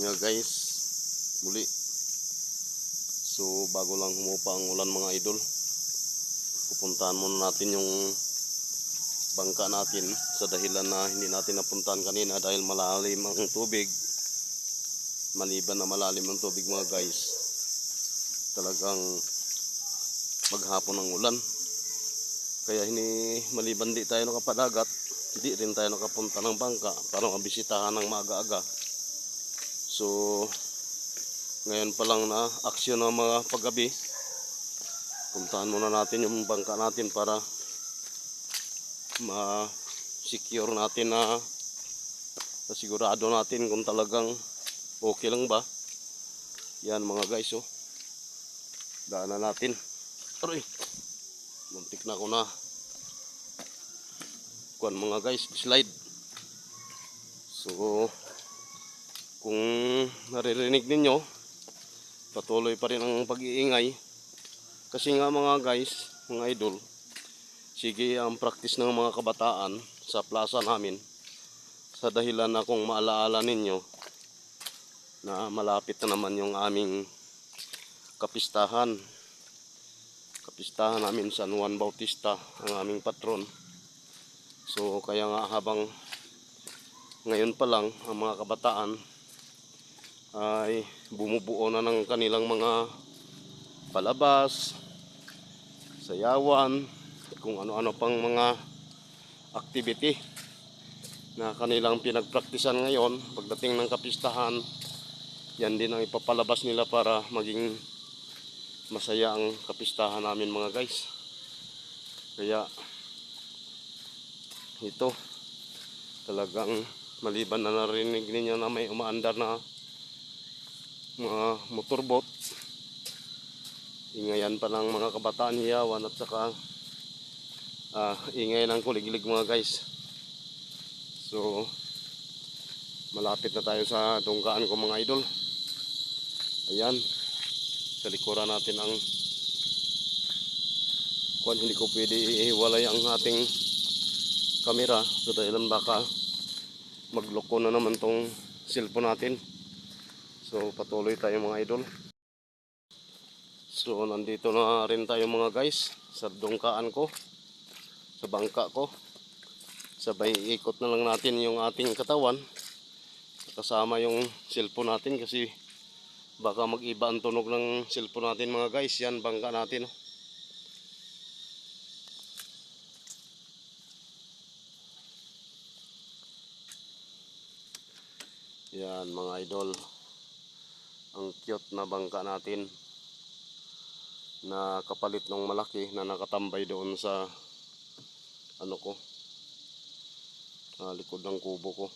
nga guys muli. So bago lang humupa ang ulan mga idol pupuntahan muna natin yung bangka natin sa dahilan na hindi natin napuntahan kanina dahil malalim ang tubig. Maliban na malalim ang tubig mga guys talagang maghapon ang ulan kaya hindi maliban di tayo nakapadagat hindi rin tayo nakapunta ng bangka para mabisitahan ng maaga-aga. So ngayon pa lang na aksyon ng mga paggabi. Puntahan muna natin yung bangka natin para ma-secure natin na sigurado natin kung talagang okay lang ba. Yan mga guys oh. Daanan natin. Aroy muntik na ako na. Kuan mga guys slide. So kung naririnig ninyo patuloy pa rin ang pag-iingay. Kasi nga mga guys mga idol sige ang practice ng mga kabataan sa plaza namin. Sa dahilan na kung maalaala ninyo na malapit na naman yung aming kapistahan kapistahan namin San Juan Bautista ang aming patron. So kaya nga habang ngayon pa lang ang mga kabataan ay bumubuo na ng kanilang mga palabas sayawan kung ano-ano pang mga activity na kanilang pinagpraktisan ngayon. Pagdating ng kapistahan yan din ang ipapalabas nila para maging masaya ang kapistahan namin mga guys. Kaya ito talagang maliban na narinig ninyo na may umaandar na mga motorboat ingayan pa ng mga kabataan hiyawan at saka ah, ingay ng kuliglig mga guys. So malapit na tayo sa tungkaan ko mga idol. Ayan sa likuran natin ang kung hindi ko pwede ihiwalay ang ating kamera. So dahilan baka magloko na naman tong cellphone natin. So patuloy tayo mga idol. So nandito na rin tayo mga guys sa dungkaan ko sa bangka ko. Sabay ikot na lang natin yung ating katawan. Kasama yung cellphone natin kasi baka mag-iba ang tunog ng cellphone natin mga guys. Yan bangka natin oh. yan mga idol. Ang cute na bangka natin na kapalit ng malaki na nakatambay doon sa ano ko ah, likod ng kubo ko.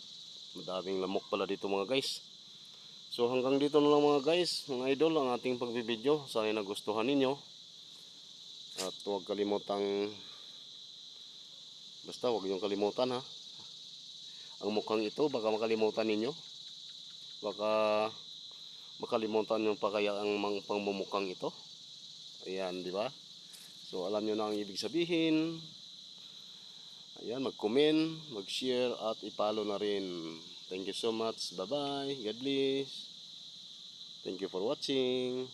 Madaming lamok pala dito mga guys So hanggang dito na lang mga guys, mga idol, ang ating pagbibideo. Sana nagustuhan ninyo. At huwag kalimutang, basta huwag yung kalimutan ha. Ang mukhang ito, baka makalimutan ninyo. Baka makalimutan nyo pa kaya ang mga pangmumukhang ito. Ayan, di ba? So alam nyo na ang ibig sabihin. Ayan, mag-comment, mag-share at ipalo na rin. Thank you so much. Bye-bye. God bless. Thank you for watching.